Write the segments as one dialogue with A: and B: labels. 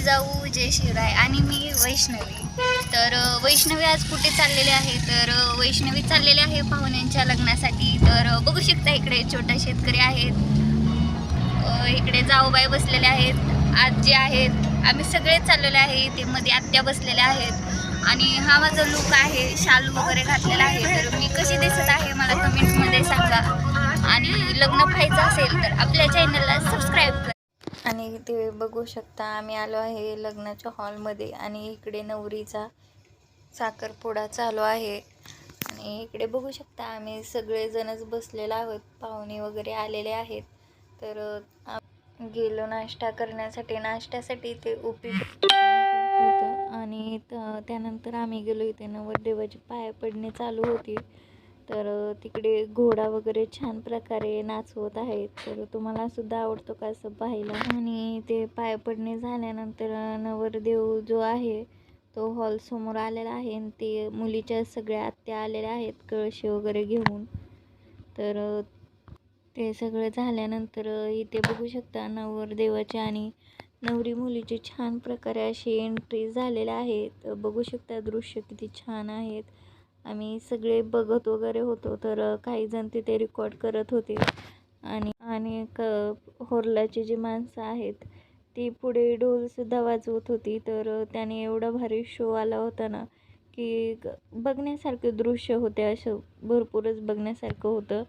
A: जाऊ जय शिवराय आणि मी वैष्णवी. तर वैष्णवी आज कुठे चाललेले आहे? तर वैष्णवी चाललेले आहे पाहुण्यांच्या लग्नासाठी. तर बघू शकता इकडे छोटा शेतकरी आहेत. इकडे जाऊबाई बसलेले आहेत आजी आहेत. आम्ही सगळे चाललेले आहे. इथे मध्ये आत्या बसलेल्या आहेत. आणि हा माझा लुक आहे शाल वगैरे घातलेला आहे. तर मी कशी दिसत आहे मला कमेंट्समध्ये सांगा. आणि लग्न पाहायचं असेल तर आपल्या चॅनल आणि इथे बघू शकता आम्ही आलो आहे लग्नाच्या हॉलमध्ये आणि इकडे नवरीचा साखरपुडा चालू आहे. आणि इकडे बघू शकता आम्ही सगळेजणच बसलेलो आहोत पाहुणे वगैरे आलेले आहेत. तर गेलो नाश्ता करण्यासाठी. नाश्त्यासाठी इथे उपी होतं आणि त्यानंतर आम्ही गेलो इथे नवरदेवाची पाया पडणे चालू होती. तर तिकडे घोडा वगैरे छान प्रकारे नाचवत आहेत. तर तुम्हाला सुद्धा आवडतो का असं पाहायला? आणि ते पाय पडणे झाल्यानंतर नवरदेव जो आहे तो हॉल समोर आलेला आहे आणि ते मुलीच्या सगळ्या आत्या आलेल्या आहेत कळशी वगैरे घेऊन. तर ते सगळं झाल्यानंतर इथे बघू शकता नवरदेवाचे आणि नवरी मुलीची छान प्रकारे अशी एंट्री झालेल्या आहे तर बघू शकता दृश्य किती छान आहेत. आम्ही सगळे बघत वगैरे होतो तर काहीजण काही जण तिथे रेकॉर्ड करत होते. आणि आणि क होरलाची जी माणसं आहेत ती पुढे ढोलसुद्धा वाजवत होती. तर त्याने एवढा भारी शो आला होता ना की बघण्यासारखं दृश्य होते. असं भरपूरच बघण्यासारखं होतं.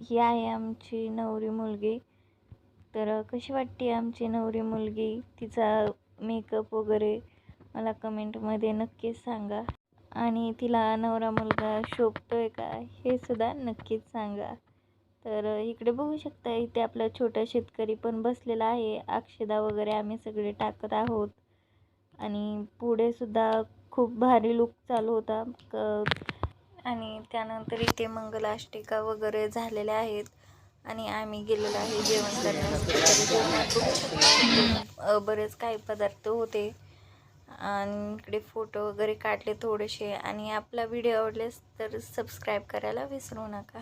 A: ही आहे आमची नवरी मुलगी. तर कशी वाटते आमची नवरी मुलगी? तिचा मेकअप वगैरे मला कमेंटमध्ये नक्कीच सांगा. आणि तिला नवरा मुलगा शोभतोय का हे सुद्धा नक्कीच सांगा. तर इकडे बघू शकता इथे आपला छोटा शेतकरी पण बसलेला आहे. अक्षदा वगैरे आम्ही सगळे टाकत आहोत. आणि पुढे सुद्धा खूप भारी लुक चालू होता. क आणि त्यानंतर इथे मंगलाष्टिका वगैरे झालेल्या आहेत. आणि आम्ही गेलेलो आहे जेवण करण्यासाठी. जेवणात बरेच काही पदार्थ होते. आणि इकडे फोटो वगैरे काढले थोडेसे. आणि आपला व्हिडिओ आवडल्यास तर सबस्क्राईब करायला विसरू नका.